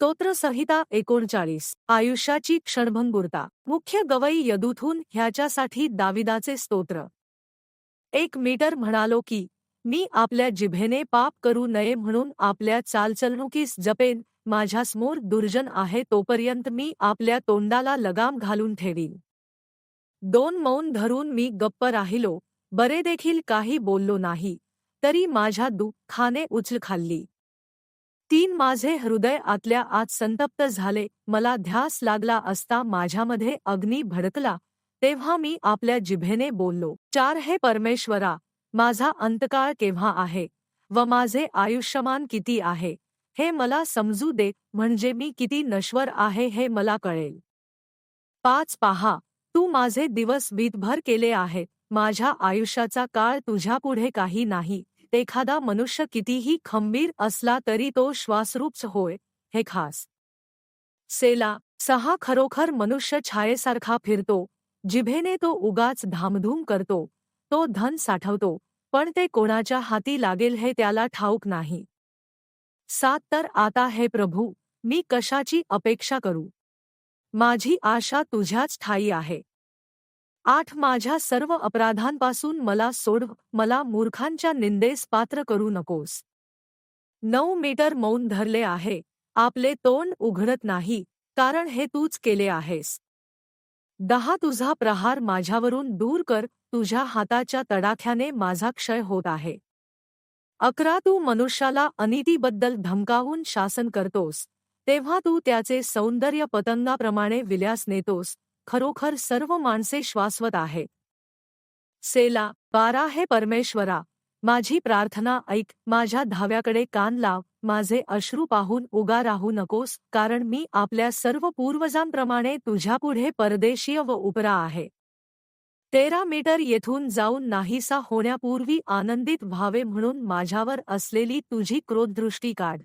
स्तोत्रसंहिता एकोणचाळीस. आयुष्याची क्षणभंगुरता. मुख्य गवई यदूथून ह्याच्यासाठी दाविदाचे स्तोत्र. एक मीटर म्हणालो की मी आपल्या जिभेने पाप करू नये म्हणून आपल्या चालचलणुकीस जपेन. माझ्यासमोर दुर्जन आहे तोपर्यंत मी आपल्या तोंडाला लगाम घालून ठेवीन. दोन मौन धरून मी गप्प राहिलो. बरे देखील काही बोललो नाही. तरी माझ्या दुःखाने उचल खाल्ली. तीन माझे हृदय आतल्या आत संतप्त झाले. मला ध्यास लागला असता माझ्यामध्ये अग्नी भडकला. तेव्हा मी आपल्या जिभेने बोललो चार हे परमेश्वरा माझा अंतकाळ केव्हा आहे? व माझे आयुष्यमान किती आहे? हे मला समजू दे म्हणजे मी किती नश्वर आहे हे मला कळेल. पाच पहा तू माझे दिवस वीतभर केले आहेत. माझ्या आयुष्याचा काळ तुझ्यापुढे काही नाही. एखादा मनुष्य कितीही खंबीर असला तरी तो श्वासरूपच होय हे खास. सेला सहा खरोखर मनुष्य छायेसारखा फिरतो जिभेने तो उगाच धामधूम करतो तो धन साठवतो पण ते कोणाच्या हाती लागेल हे त्याला ठाऊक नाही. सात तर आता हे प्रभू मी कशाची अपेक्षा करू? माझी आशा तुझ्याच ठाई आहे. आठ माझ्या सर्व अपराधांपासून मला सोडव मला मूर्खांच्या निंदेस पात्र करू नकोस. नऊ मीटर मौन धरले आहे. आपले तोंड उघडत नाही कारण हे तूच केले आहेस. दहा तुझा प्रहार माझ्यावरून दूर कर तुझ्या हाताच्या तडाख्याने माझा क्षय होत आहे. अकरा तू मनुष्याला अनितीबद्दल धमकावून शासन करतोस तेव्हा तू त्याचे सौंदर्य पतंगाप्रमाणे विल्यास नेतोस खरोखर सर्व माणसे श्वासवत आहे. सेला बारा हे परमेश्वरा माझी प्रार्थना ऐक माझ्या धाव्याकडे कान लाव माझे अश्रू पाहून उगा राहू नकोस कारण मी आपल्या सर्व पूर्वजांप्रमाणे तुझ्यापुढे परदेशीय व उपरा आहे. तेरा मीटर येथून जाऊन नाहीसा होण्यापूर्वी आनंदित व्हावे म्हणून माझ्यावर असलेली तुझी क्रोधदृष्टी काढ.